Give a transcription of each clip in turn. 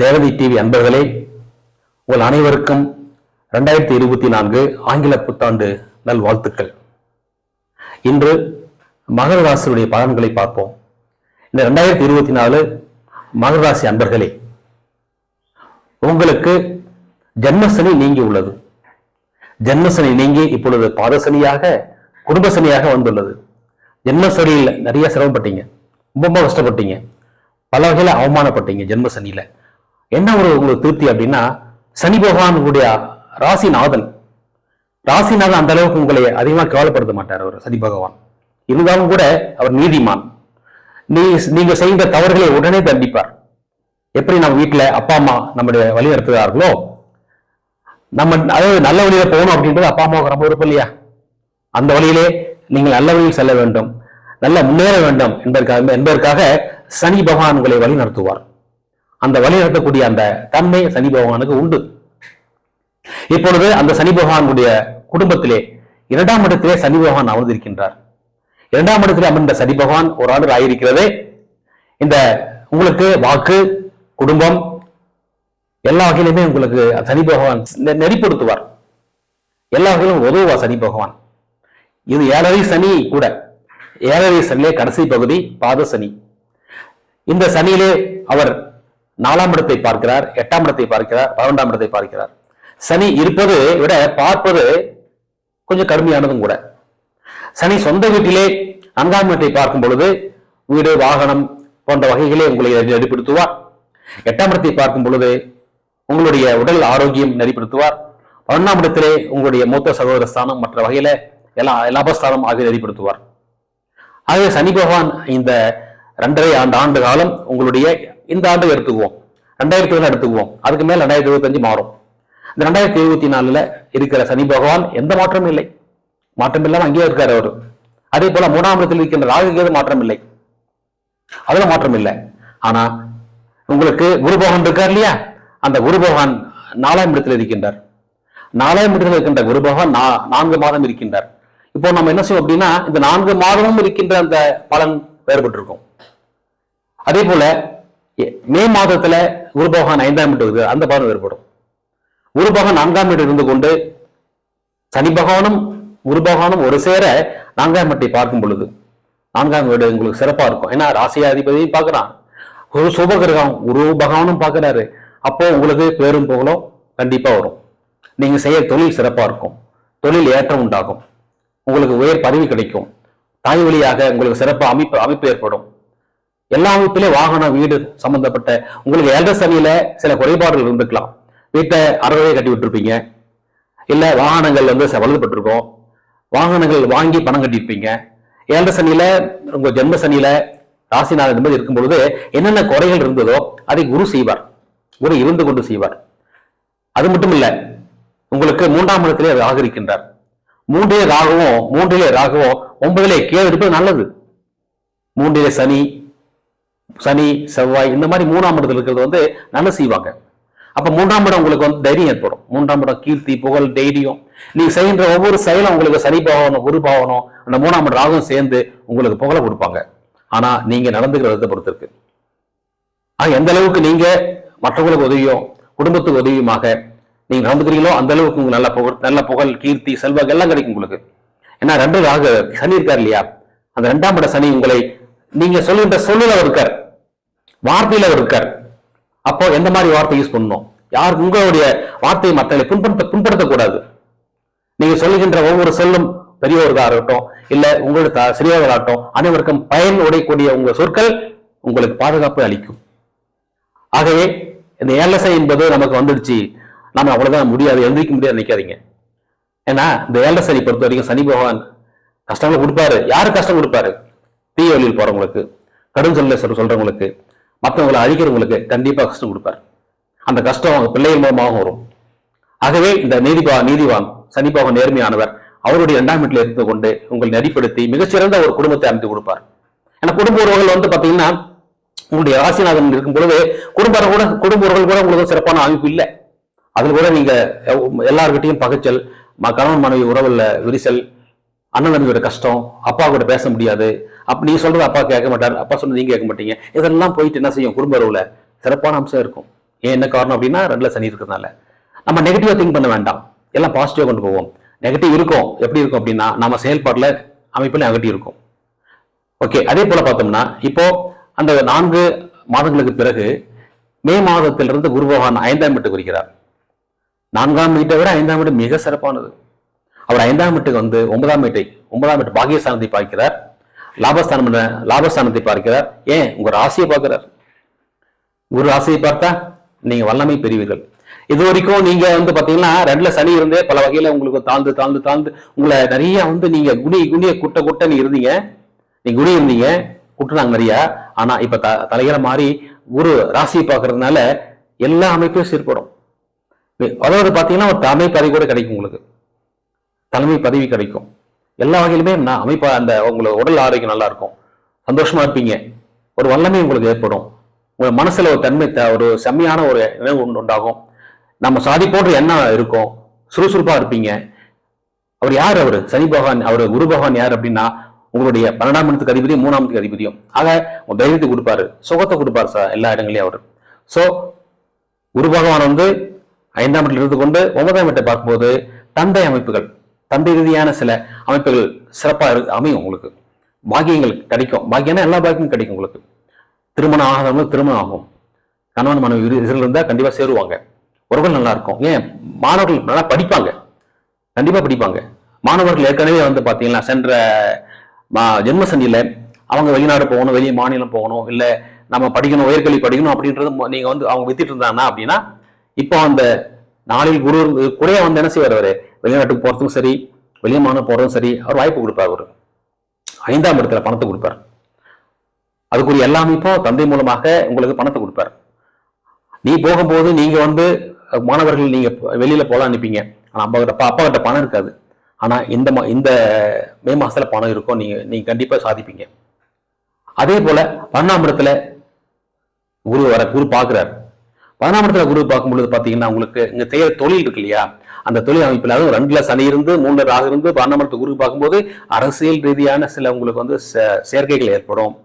தேவதை டிவி அன்பர்களே உங்கள் அனைவருக்கும் ரெண்டாயிரத்தி இருபத்தி நான்கு ஆங்கில புத்தாண்டு நல்வாழ்த்துக்கள். இன்று மகர ராசியுடைய பலன்களை பார்ப்போம். இந்த ரெண்டாயிரத்தி இருபத்தி நாலு மகர ராசி அன்பர்களே உங்களுக்கு ஜென்மசனி நீங்கி உள்ளது. ஜென்மசனி நீங்கி இப்பொழுது பாதசனியாக குடும்பசனியாக வந்துள்ளது. ஜென்மசனியில் நிறைய சிரமப்பட்டீங்க. ரொம்ப கஷ்டப்பட்டீங்க. பல வகையில் அவமானப்பட்டீங்க ஜென்மசனியில் என்ன ஒரு உங்களுக்கு திருப்தி அப்படின்னா சனி பகவானுடைய ராசிநாதன் ராசிநாதன் அந்த அளவுக்கு உங்களை அதிகமாக கவலைப்படுத்த மாட்டார் அவர் சனி பகவான். இருந்தாலும் கூட அவர் நீதிமான். நீ நீங்க செய்த தவறுகளை உடனே தண்டிப்பார். எப்படி நம்ம வீட்டுல அப்பா அம்மா நம்முடைய வழி நடத்துகிறார்களோ நம்ம அதாவது நல்ல வழியில போகணும் அப்படின்றது அப்பா அம்மாவுக்கு ரொம்ப விருப்பம் இல்லையா? அந்த வழியிலே நீங்கள் நல்ல வழியில் செல்ல வேண்டும் நல்ல முன்னேற வேண்டும் என்பதற்காக என்பதற்காக சனி பகவான் உங்களை வழி நடத்துவார் அந்த வழி நடத்தக்கூடிய அந்த தன்மை சனி பகவானுக்கு உண்டு. இப்பொழுது அந்த சனி பகவானுடைய குடும்பத்திலே இரண்டாம் இடத்திலே சனி பகவான் அமர்ந்திருக்கின்றார். இரண்டாம் இடத்திலே அமர்ந்த சனி பகவான் ஒரு ஆண்டு ஆயிருக்கிறதே. இந்த உங்களுக்கு வாக்கு குடும்பம் எல்லா வகையிலுமே உங்களுக்கு சனி பகவான் நெறிப்படுத்துவார். எல்லா வகையிலும் உதவுவார் சனி பகவான். இது ஏழரை சனி கூட ஏழரை சனிலே கடைசி பகுதி பாத சனி. இந்த சனியிலே அவர் நாலாம் இடத்தை பார்க்கிறார் எட்டாம் இடத்தை பார்க்கிறார் பன்னெண்டாம் இடத்தை பார்க்கிறார். சனி இருப்பது விட பார்ப்பது கொஞ்சம் கடுமையானதும் கூட. சனி சொந்த வீட்டிலே நான்காம் வீட்டை பார்க்கும் பொழுது வீடு வாகனம் போன்ற வகைகளே உங்களை நெறிப்படுத்துவார். எட்டாம் இடத்தை பார்க்கும் பொழுது உங்களுடைய உடல் ஆரோக்கியம் நெறிப்படுத்துவார். பன்னெண்டாம் இடத்திலே உங்களுடைய மூத்த சகோதர ஸ்தானம் மற்ற வகையில எல்லா லாபஸ்தானம் ஆகிய நெறிப்படுத்துவார். ஆகவே சனி பகவான் இந்த ரெண்டரை ஆண்டு ஆண்டு காலம் உங்களுடைய இந்த ஆண்டு எடுத்துக்குவோம். ரெண்டாயிரத்தி ஒன்று எடுத்துக்குவோம். அதுக்கு மேல் ரெண்டாயிரத்தி இருபத்தஞ்சு மாறும். இந்த ரெண்டாயிரத்தி இருபத்தி நாலுல இருக்கிற சனி பகவான் எந்த மாற்றமும் இல்லை. மாற்றம் இல்லாமல் அங்கேயே இருக்காரு அவர். அதே போல மூணாம் இடத்தில் இருக்கின்ற ராகுக்கு மாற்றம் இல்லை. அதுல மாற்றம் இல்லை. ஆனா உங்களுக்கு குரு பகவான் இருக்கார் இல்லையா? அந்த குரு பகவான் நாலாம் இடத்தில் இருக்கின்றார். நாலாம் இடத்தில் இருக்கின்ற குரு பகவான் நான்கு மாதம் இருக்கின்றார். இப்போ நம்ம என்ன செய்வோம் அப்படின்னா இந்த நான்கு மாதமும் இருக்கின்ற அந்த பலன் வேறுபட்டிருக்கும். அதே போல மே மாதத்துல குருபகவான் ஐந்தாம் வீட்டு இருக்கு அந்த பலன் ஏற்படும். குருபகவான் நான்காம் வீடு இருந்து கொண்டு சனி பகவானும் குருபகவானும் ஒரு சேர நான்காம் வீட்டை பார்க்கும் பொழுது நான்காம் வீடு உங்களுக்கு சிறப்பா இருக்கும். ஏன்னா ராசியாதிபதியும் பார்க்கறான். ஒரு சுபகிரகம் குரு பகவானும் பார்க்கறாரு. அப்போ உங்களுக்கு பேரும் புகழும் கண்டிப்பா வரும். நீங்க செய்ய தொழில் சிறப்பா இருக்கும். தொழில் ஏற்றம் உண்டாகும். உங்களுக்கு உயர் பதவி கிடைக்கும். தாய் வழியாக உங்களுக்கு சிறப்பு அமைப்பு அமைப்பு ஏற்படும். எல்லா அமைப்பிலே வாகனம் வீடு சம்பந்தப்பட்ட உங்களுக்கு ஏழரை சனியில சில குறைபாடுகள் இருந்துக்கலாம் வீட்டை அறவே கட்டி விட்டுருப்பீங்க. இல்ல வாகனங்கள் வந்து பழுதுபட்டிருக்கும் வாகனங்கள் வாங்கி பணம் கட்டியிருப்பீங்க. ஏழரை சனியில உங்க ஜென்ம சனியில ராசிநாதன் என்பது இருக்கும் பொழுது என்னென்ன குறைகள் இருந்ததோ அதை குரு செய்வார். குரு இருந்து கொண்டு செய்வார். அது மட்டும் இல்ல உங்களுக்கு மூன்றாம் இடத்திலே ராகு இருக்கின்றார் மூன்றிலே ராகவும் மூன்றிலே ராகவும் ஒன்பதிலே கேது இருப்பது நல்லது. மூன்றிலே சனி சனி செவ்வாய் இந்த மாதிரி மூணாம் இடத்துல இருக்கிறது வந்து நல்லா செய்வாங்க. அப்ப மூன்றாம் இடம் உங்களுக்கு வந்து தைரியம் ஏற்படும். மூன்றாம் இடம் கீர்த்தி புகழ் தைரியம். நீங்க செய்கின்ற ஒவ்வொரு செயலும் உங்களுக்கு சனி பாவனம் குரு பாவனும் அந்த மூணாம் இடம் ராகும் சேர்ந்து உங்களுக்கு புகழை கொடுப்பாங்க. ஆனா நீங்க நடந்துக்கிற விதத்தை பொறுத்து இருக்கு. எந்த அளவுக்கு நீங்க மற்றவங்களுக்கு உதவியும் குடும்பத்துக்கு உதவியுமாக நீங்க நடந்துக்கிறீங்களோ அந்த அளவுக்கு உங்களுக்கு நல்ல புகழ் நல்ல புகழ் கீர்த்தி செல்வாக்கு எல்லாம் கிடைக்கும் உங்களுக்கு. ஏன்னா ரெண்டு ராகு சனி இருக்கார் இல்லையா? அந்த ரெண்டாம் இட சனி உங்களை நீங்க சொல்லுகின்ற சொல்லுல அவர் இருக்கார். வார்த்தையில் அவர் இருக்கார். அப்போ எந்த மாதிரி வார்த்தை யூஸ் பண்ணணும்? யார் உங்களுடைய வார்த்தையை மற்றவர்களை புண்படுத்த புண்படுத்தக்கூடாது. நீங்க சொல்லுகின்ற ஒவ்வொரு சொல்லும் பெரியவர்களாக இருக்கட்டும் இல்ல உங்களுடைய சிறியவர்களாகட்டும் அனைவருக்கும் பயன் உடையக்கூடிய உங்க சொற்கள் உங்களுக்கு பாதுகாப்பு அளிக்கும். ஆகவே இந்த ஏலசை என்பது நமக்கு வந்துடுச்சு. நம்ம அவ்வளவுதான் முடியாது எழுந்திரிக்க முடியாது நினைக்காதீங்க. ஏன்னா இந்த ஏலசனி பொறுத்த வரைக்கும் சனி பகவான் கஷ்டங்களை கொடுப்பாரு. யாரு கஷ்டம் கொடுப்பாரு? தீய வழியில் போகிறவங்களுக்கு கடும் சொல்ல சொல்கிறவங்களுக்கு மற்றவங்களை அழிக்கிறவங்களுக்கு கண்டிப்பாக கஷ்டம் கொடுப்பார். அந்த கஷ்டம் அவங்க பிள்ளைகள் மூலமாகவும் வரும். ஆகவே இந்த நீதிபா நீதிவான் சனி நேர்மையானவர் அவருடைய இரண்டாம் வீட்டில் இருந்து கொண்டு உங்களை நெறிப்படுத்தி மிகச்சிறந்த ஒரு குடும்பத்தை அமைத்து கொடுப்பார். ஏன்னா குடும்ப உறவுகள் வந்து பார்த்தீங்கன்னா உங்களுடைய ராசிநாதன் இருக்கும் பொழுது குடும்ப கூட குடும்ப உறவுகள் கூட உங்களுக்கு சிறப்பான அமைப்பு இல்லை. அதில் கூட நீங்க எல்லார்கிட்டையும் பகைச்சல் ம- கணவன் மனைவி உறவுல விரிசல் அண்ணன் தம்பியோட கஷ்டம் அப்பா கூட பேச முடியாது அப்போ நீ சொல்கிறது அப்பா கேட்க மாட்டார். அப்பா சொன்னது நீங்க கேட்க மாட்டீங்க. இதெல்லாம் போயிட்டு என்ன செய்யும்? குடும்ப உறவில் சிறப்பான அம்சம் இருக்கும். ஏன் என்ன காரணம் அப்படின்னா ரெண்டில் சனி இருக்கிறதுனால. நம்ம நெகட்டிவாக திங்க் பண்ண வேண்டாம். எல்லாம் பாசிட்டிவாக கொண்டு போவோம். நெகட்டிவ் இருக்கும். எப்படி இருக்கும் அப்படின்னா நம்ம செயல்பாட்டில் அமைப்பில் நெகட்டிவ் இருக்கும். ஓகே அதே போல பார்த்தோம்னா இப்போ அந்த நான்கு மாதங்களுக்கு பிறகு மே மாதத்திலிருந்து குரு பகவான் ஐந்தாம் வீட்டுக்கு வருகிறார். நான்காம் வீட்டை விட ஐந்தாம் வீடு மிக சிறப்பானது. அவர் ஐந்தாம் வீட்டுக்கு வந்து ஒன்பதாம் வீட்டை ஒன்பதாம் வீட்டு பாகியஸ்தானத்தை பார்க்கிறார் லாபஸ்தானம் லாபஸ்தானத்தை பார்க்கிறார். ஏன்? உங்க ராசியை பார்க்கிறார். குரு ராசியை பார்த்தா நீங்க வல்லமை பெறுவீர்கள். இது வரைக்கும் நீங்க வந்து பாத்தீங்கன்னா ரெண்டுல சனி இருந்தே பல வகையில உங்களுக்கு தாழ்ந்து தாழ்ந்து தாழ்ந்து உங்களை நிறைய வந்து நீங்க குனி குனிய குட்ட குட்ட நீ இருந்தீங்க. நீ குனி இருந்தீங்க குட்டுனாங்க நிறைய. ஆனா இப்ப த தலைகிற மாதிரி குரு ராசியை பார்க்கறதுனால எல்லா அமைப்பும் சீர்படும். அதாவது பாத்தீங்கன்னா ஒரு தலைமை பதவி கூட கிடைக்கும் உங்களுக்கு. தலைமை பதவி கிடைக்கும். எல்லா வகையிலுமே நான் அமைப்பா அந்த உங்களுக்கு உடல் ஆரோக்கியம் நல்லா இருக்கும் சந்தோஷமா இருப்பீங்க. ஒரு வல்லமை உங்களுக்கு ஏற்படும். உங்க மனசுல ஒரு தன்மை ஒரு செம்மையான ஒரு நினைவு உண்டாகும். நம்ம சாதிப்போன்ற எண்ணம் இருக்கும். சுறுசுறுப்பா இருப்பீங்க. அவர் யார் அவர்? சனி பகவான் அவர் குரு பகவான் யார் அப்படின்னா உங்களுடைய பன்னெண்டாம் இடத்துக்கு அதிபதியும் மூணாம் இடத்துக்கு அதிபதியும். ஆக உங்க தைரியத்தை கொடுப்பாரு. சுகத்தை கொடுப்பாரு சார் எல்லா இடங்களையும் அவர். சோ குரு பகவான் வந்து ஐந்தாம் இடத்துல இருந்து கொண்டு ஒன்பதாம் இடத்தை பார்க்கும்போது தந்தை அமைப்புகள் தந்தை ரீதியான சில அமைப்புகள் சிறப்பாக இரு- அமையும் உங்களுக்கு. பாக்கியங்கள் கிடைக்கும். பாக்கியம்னா எல்லா பாக்கியமும் கிடைக்கும் உங்களுக்கு. திருமணம் ஆகாதவங்களுக்கு திருமணம் ஆகும். கணவன் மனைவி இருந்தால் இதில் சேருவாங்க. உறவுகள் நல்லா இருக்கும். ஏன்? மாணவர்கள் நல்லா படிப்பாங்க. கண்டிப்பா படிப்பாங்க. மாணவர்கள் ஏற்கனவே வந்து பார்த்தீங்கன்னா சென்ற மா- ஜென்ம சனியில அவங்க வெளிநாடு போகணும் வெளியே மாநிலம் போகணும் இல்லை நம்ம படிக்கணும் உயர்கல்வி படிக்கணும் அப்படின்றது நீங்கள் நீங்க வந்து அவங்க வித்திட்டு இருந்தாங்கன்னா அப்படின்னா இப்போ அந்த நாளில் குரு இருந்து வந்து என்ன செய்வார் அவரு? வெளிநாட்டுக்கு போகிறதுக்கும் சரி வெளியே போகிறதும் சரி அவர் வாய்ப்பு கொடுப்பார் அவரு. ஐந்தாம் இடத்துல பணத்தை கொடுப்பார். அதுக்குரிய எல்லா அமைப்பும் தந்தை மூலமாக உங்களுக்கு பணத்தை கொடுப்பார். நீ போகும்போது நீங்கள் வந்து மாணவர்கள் நீங்கள் வெளியில் போகலாம் அனுப்பிங்க ஆனால் அம்மா கிட்ட அப்பா கிட்ட பணம் இருக்காது. ஆனால் இந்த மா- இந்த மே மாதத்தில் பணம் இருக்கும் நீங்கள் நீங்கள் கண்டிப்பாக சாதிப்பீங்க. அதே போல் பன்னெண்டாம் இடத்துல குரு வர குரு பார்க்குறாரு. பதினாம் இடத்துல குரு பார்க்கும்பொழுது பார்த்தீங்கன்னா உங்களுக்கு இங்கே செய்யற தொழில் இருக்கு இல்லையா? அந்த தொழில் அமைப்பில் அதுவும் ரெண்டுல சனி இருந்து மூணுல ராகு இருந்து பன்னெண்டாம் குருக்கு குரு பார்க்கும்போது அரசியல் ரீதியான சில உங்களுக்கு வந்து சே- சேர்க்கைகள் ஏற்படும்.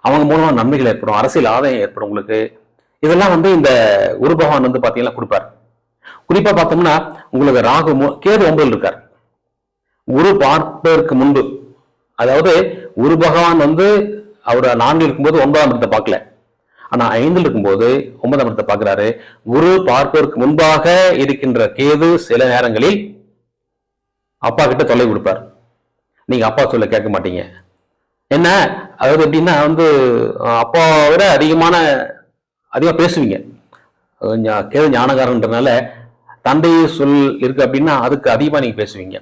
அவங்க மூலமா நன்மைகள் ஏற்படும். அரசியல் ஆதாயம் ஏற்படும் உங்களுக்கு. இதெல்லாம் வந்து இந்த குரு பகவான் வந்து பார்த்தீங்கன்னா கொடுப்பார். குறிப்பா பார்த்தோம்னா உங்களுக்கு ராகு மு- கேது ஒன்பதில் இருக்கார். குரு பார்ப்பதற்கு முன்பு அதாவது குரு பகவான் வந்து அவர் நான்கில் இருக்கும்போது ஒன்பதாம் இடத்தை பார்க்கல. ஆனா ஐந்தில் இருக்கும்போது ஒன்பதாம் இடத்தை பார்க்கிறாரு. குரு பார்ப்பதற்கு முன்பாக இருக்கின்ற கேது சில நேரங்களில் அப்பா கிட்ட தொலை கொடுப்பார். நீங்க அப்பா சொல்ல கேட்க மாட்டீங்க. என்ன? அதாவது எப்படின்னா வந்து அப்பாவை விட அதிகமான அதிகமா பேசுவீங்க. கேது ஞானகாரன்றனால தந்தை சொல் இருக்கு அப்படின்னா அதுக்கு அதிகமா நீங்க பேசுவீங்க.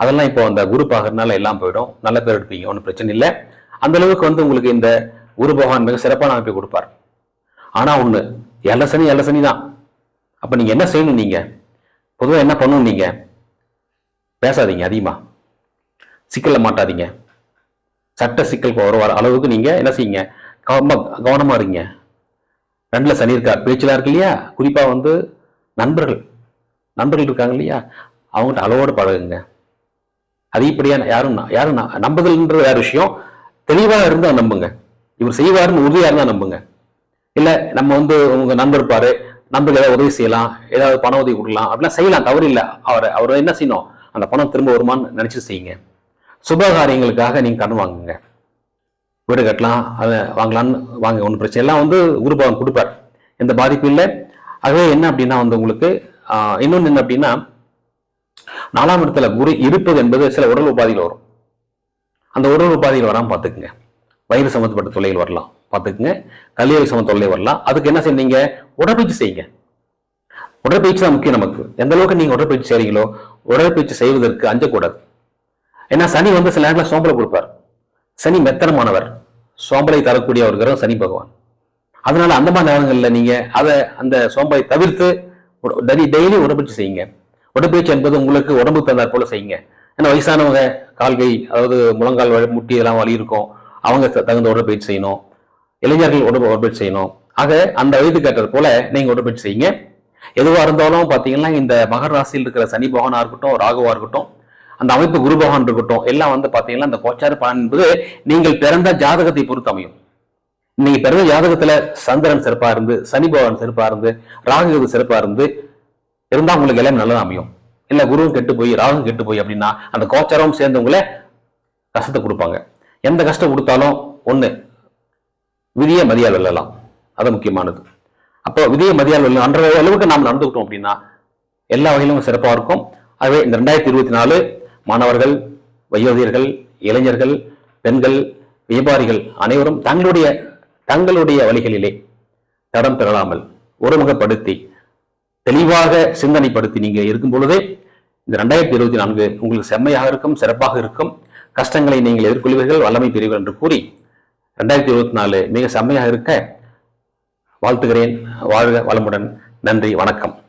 அதெல்லாம் இப்போ அந்த குரு பார்க்கறதுனால எல்லாம் போயிடும். நல்ல பேர் எடுப்பீங்க ஒன்றும் பிரச்சனை இல்லை. அந்த அளவுக்கு வந்து உங்களுக்கு இந்த குரு பகவான் மிக சிறப்பான அமைப்பை கொடுப்பார். ஆனால் ஒன்று எல்ல சனி தான் அப்போ நீங்கள் என்ன செய்யணும் நீங்கள் பொதுவாக என்ன பண்ணணும் நீங்கள் பேசாதீங்க அதிகமாக சிக்கலில் மாட்டாதீங்க. சட்ட சிக்கல் வர வர அளவுக்கு நீங்கள் என்ன செய்யுங்க? கவனமாக கவனமாக இருங்க. ரெண்டில் சனி இருக்கா பேச்சுலாம் இருக்கு இல்லையா? குறிப்பாக வந்து நண்பர்கள். நண்பர்கள் இருக்காங்க இல்லையா? அவங்ககிட்ட அளவோடு பழகுங்க. அதிகப்படியான யாரும் யாரும் நம்புதல்ன்ற வேறு விஷயம். தெளிவாக இருந்தால் நம்புங்க. இவர் செய்வாருன்னு உறுதியாக இருந்தால் நம்புங்க. இல்ல நம்ம வந்து உங்க நண்பர் பாரு நம்பருக்கு ஏதாவது உதவி செய்யலாம் ஏதாவது பண உதவி கொடுக்கலாம் அப்படிலாம் செய்யலாம் தவறு இல்லை. அவர் அவர் என்ன செய்யணும்? அந்த பணம் திரும்ப வருமான்னு நினைச்சு செய்யுங்க. சுபகாரியங்களுக்காக நீங்க கடன் வாங்குங்க. வீடு கட்டலாம் அதை வாங்கலாம்னு வாங்க ஒன்றும் பிரச்சனை எல்லாம் வந்து குரு பகவான் கொடுப்பார். எந்த பாதிப்பும் இல்லை. ஆகவே என்ன அப்படின்னா வந்து உங்களுக்கு இன்னொன்று என்ன அப்படின்னா நாலாம் இடத்துல குரு இருப்பது என்பது சில உடல் உபாதிகள் வரும். அந்த உடல் உபாதிகள் வராமல் பார்த்துக்குங்க. வயிறு சம்மந்தப்பட்ட தொழில் வரலாம். பார்த்துக்குங்க கல்லீரல் சம தொல்லை வரலாம். அதுக்கு என்ன செய்யுங்க உடற்பயிற்சி செய்யுங்க. உடற்பயிற்சி தான் முக்கியம் நமக்கு. எந்த அளவுக்கு நீங்க உடற்பயிற்சி செய்கிறீங்களோ உடற்பயிற்சி செய்வதற்கு அஞ்சக்கூடாது. ஏன்னா சனி வந்து சில நேரத்தில் சோம்பலை கொடுப்பார். சனி மெத்தனமானவர். சோம்பலை தரக்கூடிய ஒரு கிரகம் சனி பகவான். அதனால அந்த மாதிரி நேரங்கள்ல நீங்க அதை அந்த சோம்பலை தவிர்த்து டெய்லி உடற்பயிற்சி செய்யுங்க. உடற்பயிற்சி என்பது உங்களுக்கு உடம்புக்கு தந்தார் போல செய்யுங்க. ஏன்னா வயசானவங்க கால்கை அதாவது முழங்கால் முட்டி இதெல்லாம் வலி இருக்கும் அவங்க தகுந்த உடற்பயிற்சி செய்யணும். இளைஞர்கள் உடம்பு உடற்பயிற்சி செய்யணும். ஆக அந்த வயதுக்கு ஏற்றது போல நீங்க உடற்பயிற்சி செய்யுங்க. எதுவா இருந்தாலும் பாத்தீங்கன்னா இந்த மகர ராசியில் இருக்கிற சனி பகவானா இருக்கட்டும் ராகுவா இருக்கட்டும் அந்த அமைப்பு குரு பகவான் இருக்கட்டும் எல்லாம் வந்து பாத்தீங்கன்னா இந்த கோச்சார பலன் என்பது நீங்கள் பிறந்த ஜாதகத்தை பொறுத்து அமையும். நீங்க பிறந்த ஜாதகத்துல சந்திரன் சிறப்பா இருந்து சனி பகவான் சிறப்பா இருந்து ராகு சிறப்பா இருந்து இருந்தா உங்களுக்கு எல்லாமே நல்லதா அமையும். இல்ல குருவும் கெட்டு போய் ராகும் கெட்டு போய் அப்படின்னா அந்த கோச்சாரம் சேர்ந்தவங்கள கஷ்டத்தை கொடுப்பாங்க. எந்த கஷ்டம் கொடுத்தாலும் ஒண்ணு விதிய மதியால் வெல்லலாம். அது முக்கியமானது. அப்போ விதிய மதியால் வெல்லலாம் அன்ற அளவுக்கு நாம் நடந்துக்கிட்டோம் அப்படின்னா எல்லா வகையிலும் சிறப்பாக இருக்கும். ஆகவே இந்த ரெண்டாயிரத்தி இருபத்தி நாலு மாணவர்கள் வயோதிகர்கள் இளைஞர்கள் பெண்கள் வியாபாரிகள் அனைவரும் தங்களுடைய தங்களுடைய வழிகளிலே தடம் பெறலாமல் ஒருமுகப்படுத்தி தெளிவாக சிந்தனைப்படுத்தி நீங்க இருக்கும் பொழுதே இந்த ரெண்டாயிரத்தி இருபத்தி நான்கு உங்களுக்கு செம்மையாக இருக்கும் சிறப்பாக இருக்கும். கஷ்டங்களை நீங்கள் எதிர்கொள்வீர்கள் வல்லமை பெறுவீர்கள் என்று கூறி ரெண்டாயிரத்தி இருபத்தி நாலு மிக செம்மையாக இருக்க வாழ்த்துகிறேன். வாழ்க வளமுடன். நன்றி. வணக்கம்.